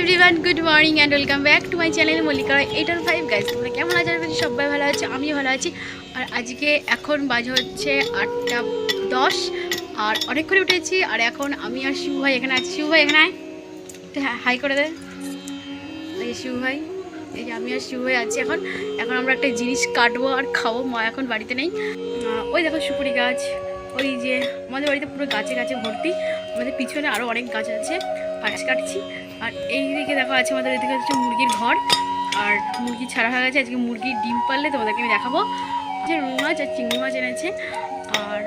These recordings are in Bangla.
Everyone good morning and welcome back to my channel Mallika এইটার ফাইভ গাইজ তোমরা কেমন আছো? আশা সবাই ভালো আছে, আমিও ভালো আছি। আর আজকে এখন বাজে হচ্ছে আটটা দশ। আর অনেক করে উঠেছি, আর এখন আমি আর শিবু ভাই এখানে আছি। শিবু ভাই এখানে হ্যাঁ হাই করে দে। এই শিবু ভাই, এই যে আমি আর শিবু ভাই আছি এখন। এখন আমরা একটা জিনিস কাটবো আর খাব, মা এখন বাড়িতে নেই। ওই দেখো সুপুরি গাছ। ওই যে আমাদের বাড়িতে পুরো গাছে গাছে ভর্তি। আমাদের পিছনে আরও অনেক গাছ আছে। গাছ কাটছি। আর এই দিকে দেখো আছে আমাদের এদিকে হচ্ছে মুরগির ঘর। আর মুরগি ছাড়া হয়ে গেছে। আজকে মুরগির ডিম পারলে তোমাদেরকে আমি দেখাবো। যে রুই মাছ আর চিংড়ি মাছ এনেছে। আর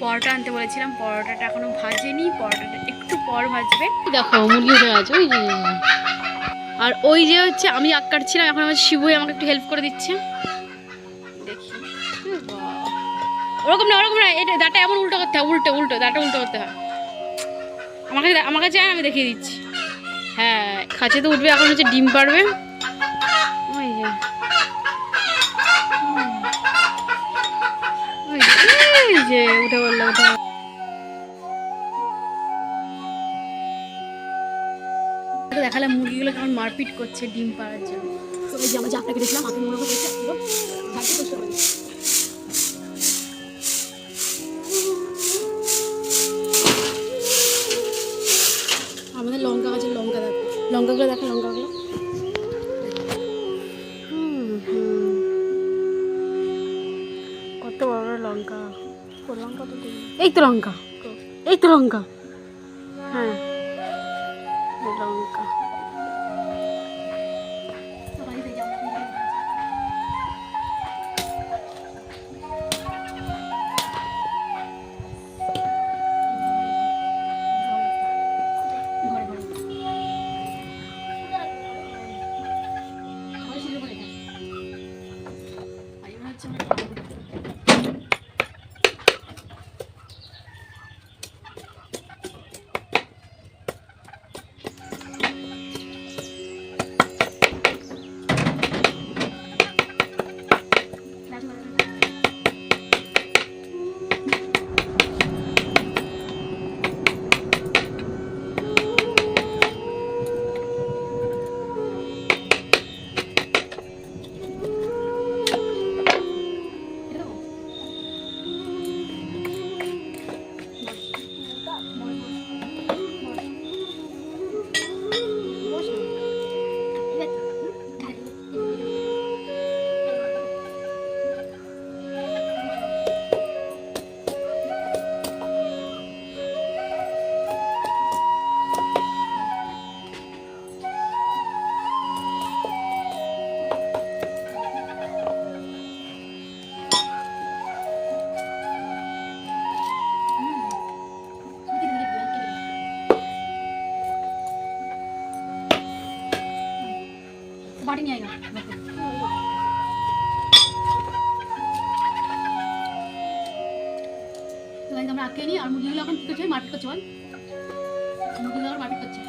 পরোটা আনতে বলেছিলাম। পরোটাটা এখনও ভাজেনি। পরোটাটা একটু পর ভাজবে। দেখো মুরগি গেছে ওই যে আর ওই যে হচ্ছে আমি আগ কাটছিলাম। এখন আমার শিবুই আমাকে একটু হেল্প করে দিচ্ছে। দেখি। ওরকম না ওরকম না। এটা দাঁটা এমন উল্টো করতে হয়। উল্টো উল্টো দাঁটা উল্টো করতে হয়। আমাকে আমাকে চায় আমি দেখিয়ে দিচ্ছি হ্যাঁ খাঁচে তো উঠবে এখন হচ্ছে ডিম পারবে যে। যে, উঠে বলল উঠে। দেখালে মুরগিগুলো কেমন মারপিট করছে ডিম পাড়ার জন্য তো কেটেছিলাম আপনি মনে করছে আমাদের লঙ্কা গাছের লঙ্কা দেখো। লঙ্কাগুলো দেখো লঙ্কাগুলো। কত বড় বড় লঙ্কা। এই তো লঙ্কা। এই তো লঙ্কা। হ্যাঁ। লঙ্কা। বাড়ি নিয়ে তো আমরা আটকে নিই আর মুরগিগুলো এখন কি করছে মাটি করছে বল মুরগিগুলো মাটি করছে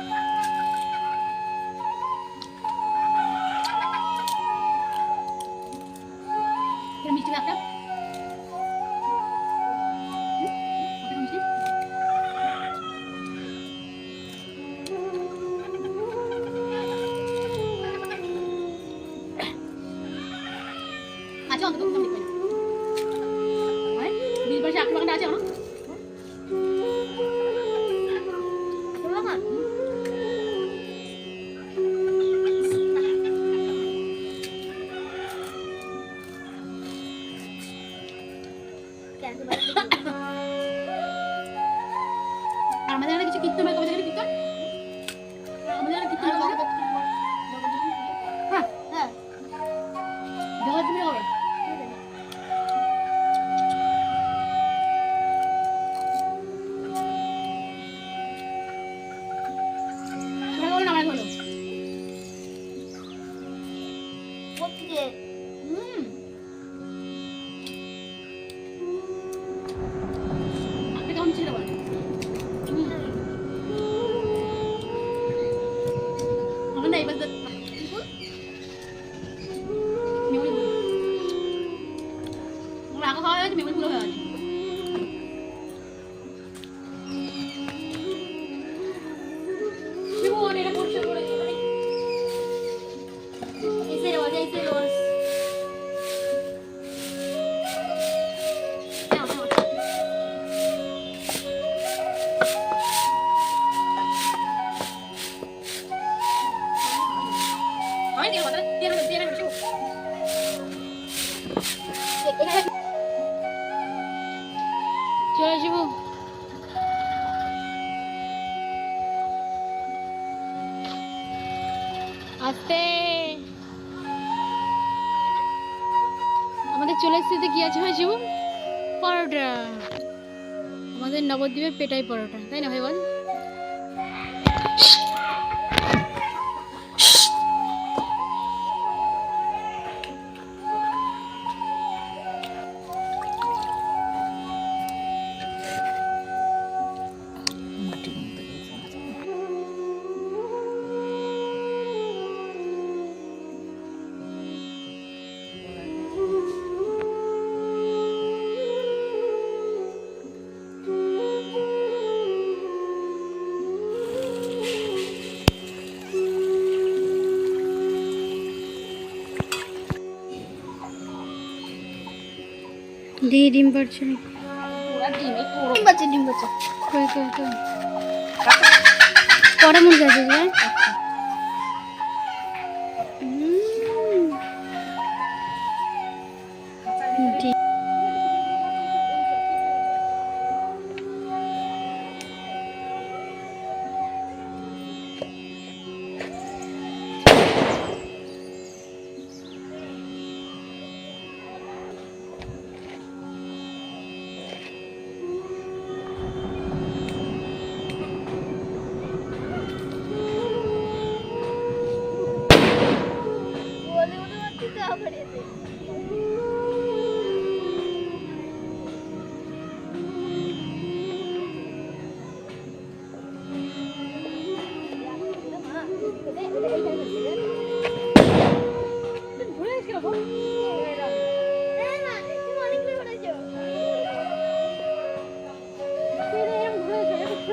বাগানটা আছে আর আমাদের কিছু কীর্তন হয় থেকে কীর্তন? চলে আসবো আস্তে আমাদের চলে এসেছে কি আছে ভাই শিবু পরোটা আমাদের নবদ্বীপের পেটাই পরোটা তাই না ভাই বল দিয়ে ডিম পারছে না ডিম মুরগি আছে